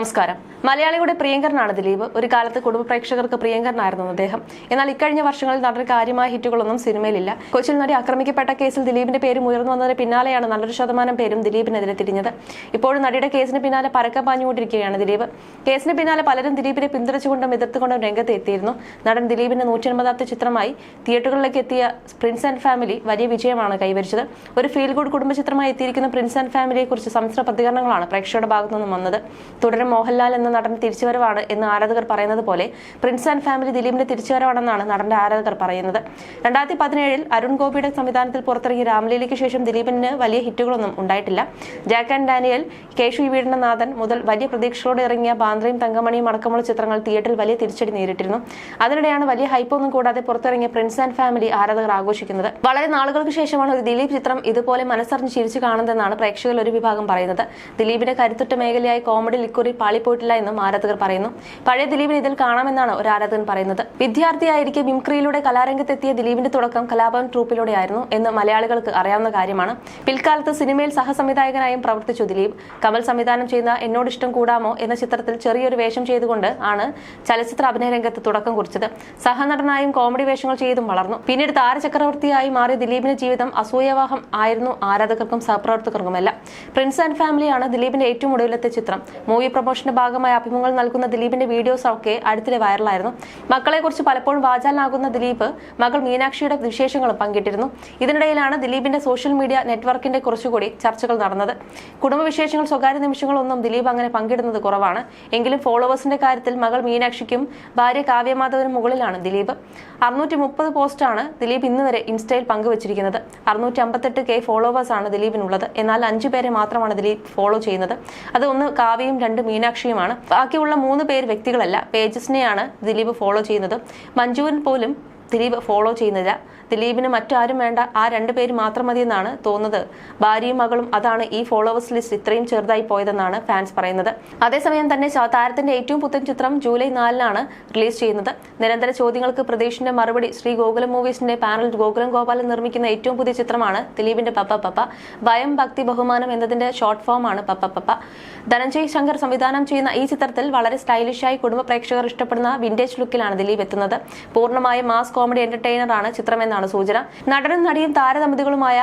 നമസ്കാരം. മലയാളിയുടെ പ്രിയങ്കരനാണ് ദിലീപ്. ഒരു കാലത്ത് കുടുംബ പ്രേക്ഷകർക്ക് പ്രിയങ്കരനായിരുന്നു അദ്ദേഹം. എന്നാൽ ഇക്കഴിഞ്ഞ വർഷങ്ങളിൽ നടന്ന കാര്യമായ ഹിറ്റുകളൊന്നും സിനിമയിലില്ല. കൊച്ചിയിൽ നടി ആക്രമിക്കപ്പെട്ട കേസിൽ ദിലീപിന്റെ പേര് ഉയർന്നു വന്നതിന് പിന്നാലെയാണ് നല്ലൊരു ശതമാനം പേരും ദിലീപിനെതിരെ തിരിഞ്ഞത്. ഇപ്പോഴും നടിയുടെ കേസിന് പിന്നാലെ പരക്കം പാഞ്ഞുകൊണ്ടിരിക്കുകയാണ് ദിലീപ്. കേസിന് പിന്നാലെ പലരും ദിലീപിനെ പിന്തുണച്ചുകൊണ്ടും എതിർത്തുകൊണ്ടും രംഗത്ത് എത്തിയിരുന്നു നടൻ ദിലീപിന്റെ നൂറ്റി എൺപതാമത്തെ ചിത്രമായി തിയേറ്ററുകളിലേക്ക് എത്തിയ പ്രിൻസ് ആൻഡ് ഫാമിലി വലിയ വിജയമാണ് കൈവരിച്ചത്. ഒരു ഫീൽ ഗുഡ് കുടുംബ ചിത്രമായി എത്തിയിരിക്കുന്ന പ്രിൻസ് ആൻഡ് ഫാമിലിയെ കുറിച്ച് സമ്മിശ്ര പ്രതികരണങ്ങളാണ് പ്രേക്ഷകരുടെ ഭാഗത്തുനിന്നും വന്നത്. തുടരും മോഹൻലാൽ എന്ന നടൻ തിരിച്ചുവരവാണ് എന്ന് ആരാധകർ പറയുന്നത് പോലെ പ്രിൻസ് ആൻഡ് ഫാമിലി ദിലീപിന്റെ തിരിച്ചുവരവാണെന്നാണ് നടന്റെ ആരാധകർ പറയുന്നത്. രണ്ടായിരത്തി പതിനേഴിൽ അരുൺ ഗോപിയുടെ സംവിധാനത്തിൽ പുറത്തിറങ്ങിയ രാംലീലയ്ക്ക് ശേഷം ദിലീപിന് വലിയ ഹിറ്റുകളൊന്നും ഉണ്ടായിട്ടില്ല. ജാക്ക് ആൻഡ് ഡാനിയൽ കേശു ഈ വീടിന്റെ നാഥൻ മുതൽ വലിയ പ്രതീക്ഷകളോടെ ഇറങ്ങിയ ബാന്ദ്രയും തങ്കമണിയും അടക്കമുള്ള ചിത്രങ്ങൾ തിയേറ്ററിൽ വലിയ തിരിച്ചടി നേരിട്ടിരുന്നു. അതിനിടെയാണ് വലിയ ഹൈപ്പൊന്നും കൂടാതെ പുറത്തിറങ്ങിയ പ്രിൻസ് ആൻഡ് ഫാമിലി ആരാധകർ ആഘോഷിക്കുന്നത്. വളരെ നാളുകൾക്ക് ശേഷമാണ് ഒരു ദിലീപ് ചിത്രം ഇതുപോലെ മനസ്സറിഞ്ഞ് ചിരിച്ചു കാണുന്നതെന്നാണ് പ്രേക്ഷകരിൽ ഒരു വിഭാഗം പറയുന്നത്. ദിലീപിന്റെ കരുത്തുറ്റ മേഖലയായി കോമഡി ഇക്കുറി പാളിപ്പോയിട്ടില്ല എന്നും ആരാധകർ പറയുന്നു. പഴയ ദിലീപിനെ ഇതിൽ കാണാമെന്നാണ് ഒരു ആരാധകൻ പറയുന്നത്. വിദ്യാർത്ഥിയായിരിക്കെ മിംക്രിയിലൂടെ കലാരംഗത്തെത്തിയ ദിലീപിന്റെ തുടക്കം കലാഭവൻ ട്രൂപ്പിലൂടെയായിരുന്നു എന്ന് മലയാളികൾക്ക് അറിയാവുന്ന കാര്യമാണ്. പിൽക്കാലത്ത് സിനിമയിൽ സഹസംവിധായകനായും പ്രവർത്തിച്ചു ദിലീപ്. കമൽ സംവിധാനം ചെയ്യുന്ന എന്നോട് ഇഷ്ടം കൂടാമോ എന്ന ചിത്രത്തിൽ ചെറിയൊരു വേഷം ചെയ്തുകൊണ്ട് ആണ് ചലച്ചിത്ര അഭിനയ രംഗത്ത് തുടക്കം കുറിച്ചത്. സഹനടനായും കോമഡി വേഷങ്ങൾ ചെയ്തും വളർന്നു. പിന്നീട് താരചക്രവർത്തിയായി മാറിയ ദിലീപിന്റെ ജീവിതം അസൂയവാഹം ആയിരുന്നു ആരാധകർക്കും സഹപ്രവർത്തകർക്കുമല്ല. പ്രിൻസ് ആൻഡ് ഫാമിലിയാണ് ദിലീപിന്റെ ഏറ്റവും ഒടുവിലത്തെ ചിത്രം. മൂവി പ്രൊമോഷന്റെ ഭാഗമായി അഭിമുഖങ്ങൾ നൽകുന്ന ദിലീപിന്റെ വീഡിയോസ് ഒക്കെ അടുത്തിടെ വൈറലായിരുന്നു. മക്കളെക്കുറിച്ച് പലപ്പോഴും വാചാലനാകുന്ന ദിലീപ് മകൾ മീനാക്ഷിയുടെ വിശേഷങ്ങളും പങ്കിട്ടിരുന്നു. ഇതിനിടയിലാണ് ദിലീപിന്റെ സോഷ്യൽ മീഡിയ നെറ്റ്വർക്കിന്റെ കുറച്ചുകൂടി ചർച്ചകൾ നടന്നത്. കുടുംബവിശേഷങ്ങൾ സ്വകാര്യ നിമിഷങ്ങളൊന്നും ദിലീപ് അങ്ങനെ പങ്കിടുന്നത് കുറവാണ്. എങ്കിലും ഫോളോവേഴ്സിന്റെ കാര്യത്തിൽ മകൾ മീനാക്ഷിക്കും ഭാര്യ കാവ്യമാധവനും മുകളിലാണ് ദിലീപ്. അറുന്നൂറ്റി മുപ്പത് പോസ്റ്റാണ് ദിലീപ് ഇന്ന് വരെ ഇൻസ്റ്റയിൽ പങ്കുവച്ചിരിക്കുന്നത്. അറുന്നൂറ്റി അമ്പത്തെട്ട് കെ ഫോളോവേഴ്സാണ് ദിലീപിനുള്ളത്. എന്നാൽ അഞ്ചു പേരെ മാത്രമാണ് ദിലീപ് ഫോളോ ചെയ്യുന്നത്. അത് ഒന്ന് കാവ്യയും രണ്ട് മീനാക്ഷിയുമാണ്. ബാക്കിയുള്ള മൂന്ന് പേര് വ്യക്തികളല്ല. പേജസിനെയാണ് ദിലീപ് ഫോളോ ചെയ്യുന്നത്. മഞ്ജുവിൻ പോലും ദിലീപ് ഫോളോ ചെയ്യുന്നില്ല. ദിലീപിന് മറ്റാരും വേണ്ട ആ രണ്ടു പേര് മാത്രം മതിയെന്നാണ് തോന്നുന്നത്. ഭാര്യയും മകളും അതാണ് ഈ ഫോളോവേഴ്സ് ലിസ്റ്റ് ഇത്രയും ചെറുതായി പോയതെന്നാണ് ഫാൻസ് പറയുന്നത്. അതേസമയം തന്നെ താരത്തിന്റെ ഏറ്റവും പുത്തൻ ചിത്രം ജൂലൈ നാലിനാണ് റിലീസ് ചെയ്യുന്നത്. നിരന്തര ചോദ്യങ്ങൾക്ക് പ്രതീക്ഷിന്റെ മറുപടി ശ്രീ ഗോകുലം മൂവീസിന്റെ പാനൽ ഗോകുലം ഗോപാലൻ നിർമ്മിക്കുന്ന ഏറ്റവും പുതിയ ചിത്രമാണ് ദിലീപിന്റെ പപ്പ പപ്പ. ഭയം ഭക്തി ബഹുമാനം എന്നതിന്റെ ഷോർട്ട് ഫോമാണ് പപ്പ പപ്പ. ധനഞ്ജയ് ശങ്കർ സംവിധാനം ചെയ്യുന്ന ഈ ചിത്രത്തിൽ വളരെ സ്റ്റൈലിഷായി കുടുംബ പ്രേക്ഷകർ ഇഷ്ടപ്പെടുന്ന വിന്റേജ് ലുക്കിലാണ് ദിലീപ് എത്തുന്നത്. പൂർണമായും മാസ് കോമഡി എന്റർടൈനറാണ് ചിത്രമെന്നാണ് സൂചന. നടനും നടിയും താരദമ്പതികളുമായ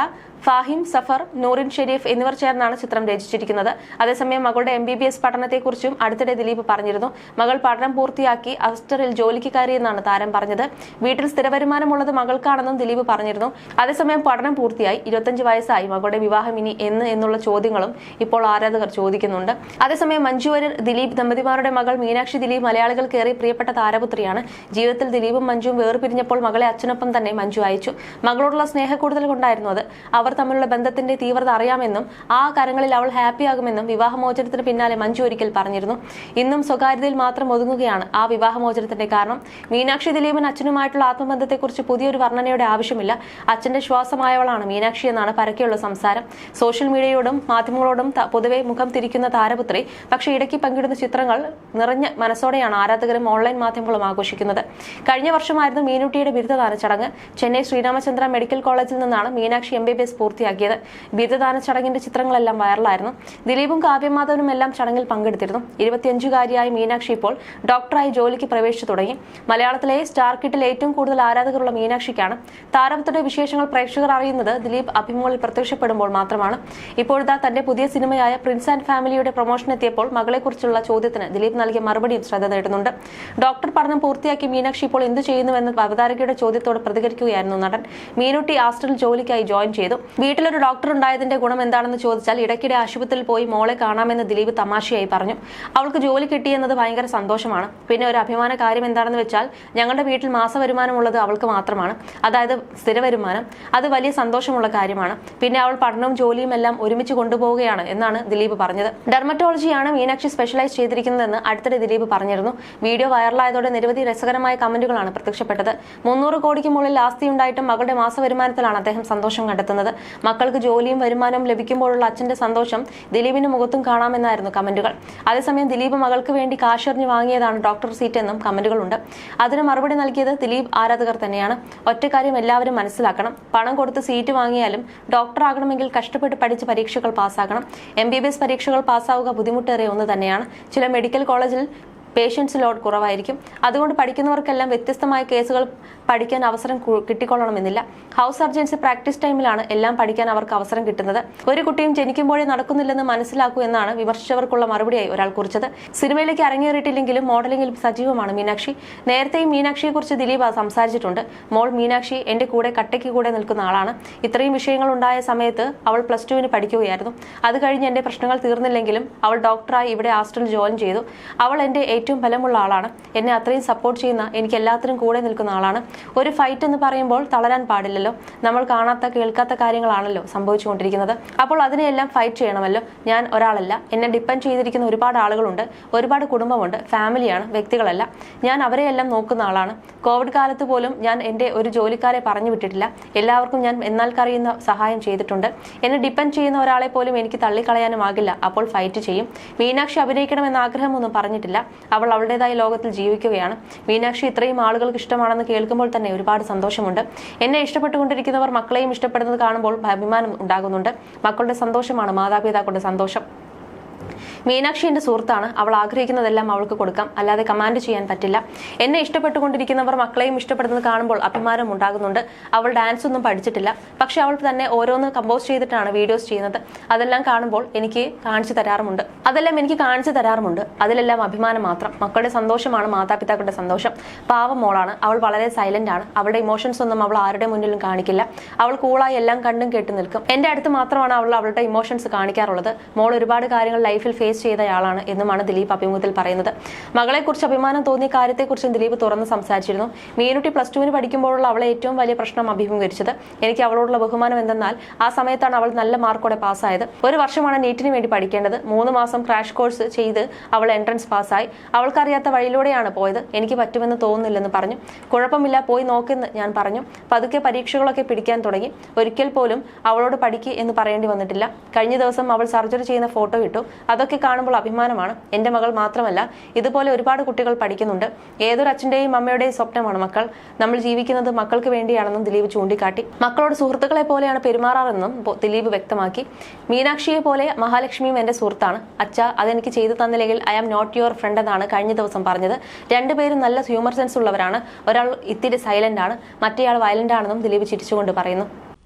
ഫാഹിം സഫർ നൂറിൻ ഷെരീഫ് എന്നിവർ ചേർന്നാണ് ചിത്രം രചിച്ചിരിക്കുന്നത്. അതേസമയം മകളുടെ എം ബി ബി എസ് പഠനത്തെക്കുറിച്ചും അടുത്തിടെ ദിലീപ് പറഞ്ഞിരുന്നു. മകൾ പഠനം പൂർത്തിയാക്കി അസ്റ്ററിൽ ജോലിക്ക് കയറിയെന്നാണ് താരം പറഞ്ഞത്. വീട്ടിൽ സ്ഥിരവരുമാനമുള്ളത് മകൾക്കാണെന്നും ദിലീപ് പറഞ്ഞിരുന്നു. അതേസമയം പഠനം പൂർത്തിയായി ഇരുപത്തഞ്ച് വയസ്സായി മകളുടെ വിവാഹം ഇനി എന്ന് എന്നുള്ള ചോദ്യങ്ങളും ഇപ്പോൾ ആരാധകർ ചോദിക്കുന്നുണ്ട്. അതേസമയം മഞ്ജു ദിലീപ് ദമ്പതിമാരുടെ മകൾ മീനാക്ഷി ദിലീപ് മലയാളികൾക്ക് ഏറെ പ്രിയപ്പെട്ട താരപുത്രിയാണ്. ജീവിതത്തിൽ ദിലീപും മഞ്ജുവും വേർപിരിഞ്ഞപ്പോൾ മകളെ അച്ഛനൊപ്പം തന്നെ മഞ്ജു അയച്ചു. മകളോടുള്ള സ്നേഹക്കൂടുതൽ കൊണ്ടായിരുന്നു അത്. അവർ തമ്മിലുള്ള ബന്ധത്തിന്റെ തീവ്രത അറിയാമെന്നും ആ കരങ്ങളിൽ അവൾ ഹാപ്പിയാകുമെന്നും വിവാഹമോചനത്തിന് പിന്നാലെ മഞ്ജു ഒരിക്കൽ പറഞ്ഞിരുന്നു. ഇന്നും സ്വകാര്യതയിൽ മാത്രം ഒതുങ്ങുകയാണ് ആ വിവാഹമോചനത്തിന്റെ കാരണം. മീനാക്ഷി ദിലീപൻ അച്ഛനുമായിട്ടുള്ള ആത്മബന്ധത്തെക്കുറിച്ച് പുതിയൊരു വർണനയുടെ ആവശ്യമില്ല. അച്ഛന്റെ ശ്വാസമായവളാണ് മീനാക്ഷി എന്നാണ് പരക്കെയുള്ള സംസാരം. സോഷ്യൽ മീഡിയയോടും മാധ്യമങ്ങളോടും പൊതുവെ മുഖം തിരിക്കുന്ന താരപുത്രി. പക്ഷേ ഇടയ്ക്ക് പങ്കിടുന്ന ചിത്രങ്ങൾ നിറഞ്ഞ മനസ്സോടെയാണ് ആരാധകരും ഓൺലൈൻ മാധ്യമങ്ങളും ആഘോഷിക്കുന്നത്. കഴിഞ്ഞ വർഷമായിരുന്നു മീനുട്ടിയുടെ ബിരുദദാന ചടങ്ങ്. ചെന്നൈ ശ്രീരാമചന്ദ്ര മെഡിക്കൽ കോളേജിൽ നിന്നാണ് Meenakshi M B B S പൂർത്തിയാക്കിയത്. ബിരുദദാന ചടങ്ങിന്റെ ചിത്രങ്ങളെല്ലാം വൈറലായിരുന്നു. ദിലീപും കാവ്യമാധവനും എല്ലാം ചടങ്ങിൽ പങ്കെടുത്തിരുന്നു. ഇരുപത്തിയഞ്ചുകാരിയായ മീനാക്ഷി ഇപ്പോൾ ഡോക്ടറായി ജോലിക്ക് പ്രവേശിച്ചു തുടങ്ങി. മലയാളത്തിലെ സ്റ്റാർ കിട്ടിൽ ഏറ്റവും കൂടുതൽ ആരാധകരുള്ള മീനാക്ഷിക്കാണ്. താരത്തിന്റെ വിശേഷങ്ങൾ പ്രേക്ഷകർ അറിയുന്നത് ദിലീപ് അഭിമുഖങ്ങളിൽ പ്രത്യക്ഷപ്പെടുമ്പോൾ മാത്രമാണ്. ഇപ്പോഴത്തെ തന്റെ പുതിയ സിനിമയായ പ്രിൻസ് ആൻഡ് ഫാമിലിയുടെ പ്രൊമോഷൻ എത്തിയപ്പോൾ മകളെക്കുറിച്ചുള്ള ചോദ്യത്തിന് ദിലീപ് നൽകിയ മറുപടിയും ശ്രദ്ധ നേടുന്നുണ്ട്. ഡോക്ടർ പഠനം പൂർത്തിയാക്കി മീനാക്ഷി ഇപ്പോൾ എന്ത് ചെയ്യുന്നുവെന്ന് അവതാരകയുടെ ചോദ്യത്തോട് പ്രതികരിക്കുകയായിരുന്നു നടൻ. മീനുട്ടി ആസ്റ്ററിൽ ജോലിക്കായി ജോയിൻ ചെയ്തു. വീട്ടിലൊരു ഡോക്ടർ ഉണ്ടായതിന്റെ ഗുണം എന്താണെന്ന് ചോദിച്ചാൽ ഇടയ്ക്കിടെ ആശുപത്രിയിൽ പോയി മോളെ കാണാമെന്ന് ദിലീപ് തമാശയായി പറഞ്ഞു. അവൾക്ക് ജോലി കിട്ടിയെന്നത് ഭയങ്കര സന്തോഷമാണ്. പിന്നെ ഒരു അഭിമാന കാര്യം എന്താണെന്ന് വെച്ചാൽ ഞങ്ങളുടെ വീട്ടിൽ മാസവരുമാനമുള്ളത് അവൾക്ക് മാത്രമാണ്. അതായത് സ്ഥിര വരുമാനം അത് വലിയ സന്തോഷമുള്ള കാര്യമാണ്. പിന്നെ അവൾ പഠനവും ജോലിയും എല്ലാം ഒരുമിച്ച് കൊണ്ടുപോവുകയാണ് എന്നാണ് ദിലീപ് പറഞ്ഞത്. ഡെർമറ്റോളജിയാണ് മീനാക്ഷി സ്പെഷ്യലൈസ് ചെയ്തിരിക്കുന്നതെന്ന് അടുത്തിടെ ദിലീപ് പറഞ്ഞിരുന്നു. വീഡിയോ വൈറലായതോടെ നിരവധി രസകരമായ കമന്റുകളാണ് പ്രത്യക്ഷപ്പെട്ടത്. മുന്നൂറ് കോടിക്ക് മുകളിൽ ആസ്തി ഉണ്ടായിട്ടും മകളുടെ മാസവരുമാനത്തിലാണ് അദ്ദേഹം സന്തോഷം കണ്ടെത്തുന്നത്. മക്കൾക്ക് ജോലിയും വരുമാനവും ലഭിക്കുമ്പോഴുള്ള അച്ഛന്റെ സന്തോഷം ദിലീപിന്റെ മുഖത്തും കാണാമെന്നായിരുന്നു കമന്റുകൾ. അതേസമയം ദിലീപ് മകൾക്ക് വേണ്ടി കാശെറിഞ്ഞ് വാങ്ങിയതാണ് ഡോക്ടർ സീറ്റ് എന്നും കമന്റുകളുണ്ട്. അതിന് മറുപടി നൽകിയത് ദിലീപ് ആരാധകർ തന്നെയാണ്. ഒറ്റക്കാര്യം എല്ലാവരും മനസ്സിലാക്കണം. പണം കൊടുത്ത് സീറ്റ് വാങ്ങിയാലും ഡോക്ടർ ആകണമെങ്കിൽ കഷ്ടപ്പെട്ട് പഠിച്ച് പരീക്ഷകൾ പാസ്സാകണം. എം ബി ബി എസ് പരീക്ഷകൾ പാസ്സാവുക ബുദ്ധിമുട്ടേറിയ ഒന്ന് തന്നെയാണ്. ചില മെഡിക്കൽ കോളേജിൽ പേഷ്യൻസ് ലോഡ് കുറവായിരിക്കും. അതുകൊണ്ട് പഠിക്കുന്നവർക്കെല്ലാം വ്യത്യസ്തമായ കേസുകൾ പഠിക്കാൻ അവസരം കിട്ടിക്കൊള്ളണമെന്നില്ല. ഹൗസ് സർജൻസി പ്രാക്ടീസ് ടൈമിലാണ് എല്ലാം പഠിക്കാൻ അവർക്ക് അവസരം കിട്ടുന്നത്. ഒരു കുട്ടിയും ജനിക്കുമ്പോഴേ നടക്കുന്നില്ലെന്ന് മനസ്സിലാക്കൂ എന്നാണ് വിമർശിച്ചവർക്കുള്ള മറുപടിയായി ഒരാൾ കുറിച്ചത്. സിനിമയിലേക്ക് അരങ്ങേറിയിട്ടില്ലെങ്കിലും മോഡലിംഗിൽ സജീവമാണ് മീനാക്ഷി. നേരത്തെയും മീനാക്ഷിയെക്കുറിച്ച് ദിലീപ് സംസാരിച്ചിട്ടുണ്ട്. മോൾ മീനാക്ഷി എന്റെ കൂടെ കട്ടയ്ക്ക് കൂടെ നിൽക്കുന്ന ആളാണ്. ഇത്രയും വിഷയങ്ങൾ ഉണ്ടായ സമയത്ത് അവൾ പ്ലസ് ടുവിന് പഠിക്കുകയായിരുന്നു. അത് കഴിഞ്ഞ് എന്റെ പ്രശ്നങ്ങൾ തീർന്നില്ലെങ്കിലും അവൾ ഡോക്ടറായി ഇവിടെ ആസ്റ്ററിൽ ജോയിൻ ചെയ്തു. അവൾ എന്റെ ഏറ്റവും ബലമുള്ള ആളാണ്. എന്നെ അത്രയും സപ്പോർട്ട് ചെയ്യുന്ന എനിക്ക് എല്ലാത്തിനും കൂടെ നിൽക്കുന്ന ആളാണ്. ഒരു ഫൈറ്റ് എന്ന് പറയുമ്പോൾ തളരാൻ പാടില്ലല്ലോ. നമ്മൾ കാണാത്ത കേൾക്കാത്ത കാര്യങ്ങളാണല്ലോ സംഭവിച്ചുകൊണ്ടിരിക്കുന്നത്. അപ്പോൾ അതിനെയെല്ലാം ഫൈറ്റ് ചെയ്യണമല്ലോ. ഞാൻ ഒരാളല്ല. എന്നെ ഡിപ്പെൻഡ് ചെയ്തിരിക്കുന്ന ഒരുപാട് ആളുകളുണ്ട്. ഒരുപാട് കുടുംബമുണ്ട്. ഫാമിലിയാണ് വ്യക്തികളല്ല. ഞാൻ അവരെയെല്ലാം നോക്കുന്ന ആളാണ്. കോവിഡ് കാലത്ത് പോലും ഞാൻ എന്റെ ഒരു ജോലിക്കാരെ പറഞ്ഞു വിട്ടിട്ടില്ല. എല്ലാവർക്കും ഞാൻ എന്നാൽ കറിയുന്ന സഹായം ചെയ്തിട്ടുണ്ട്. എന്നെ ഡിപ്പെൻഡ് ചെയ്യുന്ന ഒരാളെ പോലും എനിക്ക് തള്ളിക്കളയാനുമാകില്ല അപ്പോൾ ഫൈറ്റ് ചെയ്യും. മീനാക്ഷി അഭിനയിക്കണമെന്ന ആഗ്രഹമൊന്നും പറഞ്ഞിട്ടില്ല. അവൾ അവളുടേതായ ലോകത്തിൽ ജീവിക്കുകയാണ്. മീനാക്ഷി ഇത്രയും ആളുകൾക്ക് ഇഷ്ടമാണെന്ന് കേൾക്കുമ്പോൾ തന്നെ ഒരുപാട് സന്തോഷമുണ്ട്. എന്നെ ഇഷ്ടപ്പെട്ടുകൊണ്ടിരിക്കുന്നവർ മക്കളെയും ഇഷ്ടപ്പെടുന്നത് കാണുമ്പോൾ അഭിമാനം ഉണ്ടാകുന്നുണ്ട്. മക്കളുടെ സന്തോഷമാണ് മാതാപിതാക്കളുടെ സന്തോഷം. മീനാക്ഷി എന്റെ സുഹൃത്താണ് അവൾ ആഗ്രഹിക്കുന്നതെല്ലാം അവൾക്ക് കൊടുക്കാം. അല്ലാതെ കമാൻഡ് ചെയ്യാൻ പറ്റില്ല. എന്നെ ഇഷ്ടപ്പെട്ടുകൊണ്ടിരിക്കുന്നവർ മക്കളെയും ഇഷ്ടപ്പെടുന്നത് കാണുമ്പോൾ അഭിമാനം ഉണ്ടാകുന്നുണ്ട്. അവൾ ഡാൻസ് ഒന്നും പഠിച്ചിട്ടില്ല. പക്ഷെ അവൾ തന്നെ ഓരോന്ന് കമ്പോസ് ചെയ്തിട്ടാണ് വീഡിയോസ് ചെയ്യുന്നത്. അതെല്ലാം കാണുമ്പോൾ എനിക്ക് കാണിച്ചു തരാറുമുണ്ട്. അതെല്ലാം എനിക്ക് കാണിച്ചു തരാറുമുണ്ട്. അതിലെല്ലാം അഭിമാനം മാത്രം. മക്കളുടെ സന്തോഷമാണ് മാതാപിതാക്കളുടെ സന്തോഷം. പാവം മോളാണ്. അവൾ വളരെ സൈലന്റ് ആണ്. അവളുടെ ഇമോഷൻസ് ഒന്നും അവൾ ആരുടെ മുന്നിലും കാണിക്കില്ല. അവൾ കൂളായി എല്ലാം കണ്ടും കേട്ട് നിൽക്കും. എന്റെ അടുത്ത് മാത്രമാണ് അവൾ അവളുടെ ഇമോഷൻസ് കാണിക്കാറുള്ളത്. മോൾ ഒരുപാട് കാര്യങ്ങൾ ലൈഫിൽ ഫേസ് ചെയ്തയാളാണ് എന്നുമാണ് ദിലീപ് അഭിമുഖത്തിൽ പറയുന്നത്. മകളെക്കുറിച്ച് അഭിമാനം തോന്നിയ കാര്യത്തെക്കുറിച്ചും ദിലീപ് തുറന്ന് സംസാരിച്ചിരുന്നു. മീനുട്ടി പ്ലസ് ടുവിന് പഠിക്കുമ്പോഴുള്ള അവളെ ഏറ്റവും വലിയ പ്രശ്നം അഭിമുഖീകരിച്ചത്. എനിക്ക് അവളോടുള്ള ബഹുമാനം എന്തെന്നാൽ ആ സമയത്താണ് അവൾ നല്ല മാർക്കോടെ പാസ്സായത്. ഒരു വർഷമാണ് നീറ്റിന് വേണ്ടി പഠിക്കേണ്ടത്. മൂന്ന് മാസം ക്രാഷ് കോഴ്സ് ചെയ്ത് അവൾ എൻട്രൻസ് പാസ്സായി അവൾക്കറിയാത്ത വഴിയിലൂടെയാണ് പോയത്. എനിക്ക് പറ്റുമെന്ന് തോന്നുന്നില്ലെന്ന് പറഞ്ഞു. കുഴപ്പമില്ല പോയി നോക്കെന്ന് ഞാൻ പറഞ്ഞു. പതുക്കെ പരീക്ഷകളൊക്കെ പിടിക്കാൻ തുടങ്ങി. ഒരിക്കൽ പോലും അവളോട് പഠിക്ക് എന്ന് പറയേണ്ടി വന്നിട്ടില്ല. കഴിഞ്ഞ ദിവസം അവൾ സർജറി ചെയ്യുന്ന ഫോട്ടോ ഇട്ടു. അതൊക്കെ കാണുമ്പോൾ അഭിമാനമാണ്. എന്റെ മകൾ മാത്രമല്ല ഇതുപോലെ ഒരുപാട് കുട്ടികൾ പഠിക്കുന്നുണ്ട്. ഏതൊരു അച്ഛന്റെയും അമ്മയുടെയും സ്വപ്നമാണ് മക്കൾ. നമ്മൾ ജീവിക്കുന്നത് മക്കൾക്ക് വേണ്ടിയാണെന്നും ദിലീപ് ചൂണ്ടിക്കാട്ടി. മക്കളോട് സുഹൃത്തുക്കളെ പോലെയാണ് പെരുമാറാറെന്നും ദിലീപ് വ്യക്തമാക്കി. മീനാക്ഷിയെ പോലെ മഹാലക്ഷ്മിയും എന്റെ സുഹൃത്താണ്. അച്ഛ അതെനിക്ക് ചെയ്തു തന്നില്ലെങ്കിൽ I am not your friend എന്നാണ് കഴിഞ്ഞ ദിവസം പറഞ്ഞത്. രണ്ടുപേരും നല്ല ഹ്യൂമർ സെൻസ് ഉള്ളവരാണ്. ഒരാൾ ഇത്തിരി സൈലന്റ് ആണ്. മറ്റേയാൾ വയലന്റ് ആണെന്നും ദിലീപ് ചിരിച്ചുകൊണ്ട് പറയുന്നു.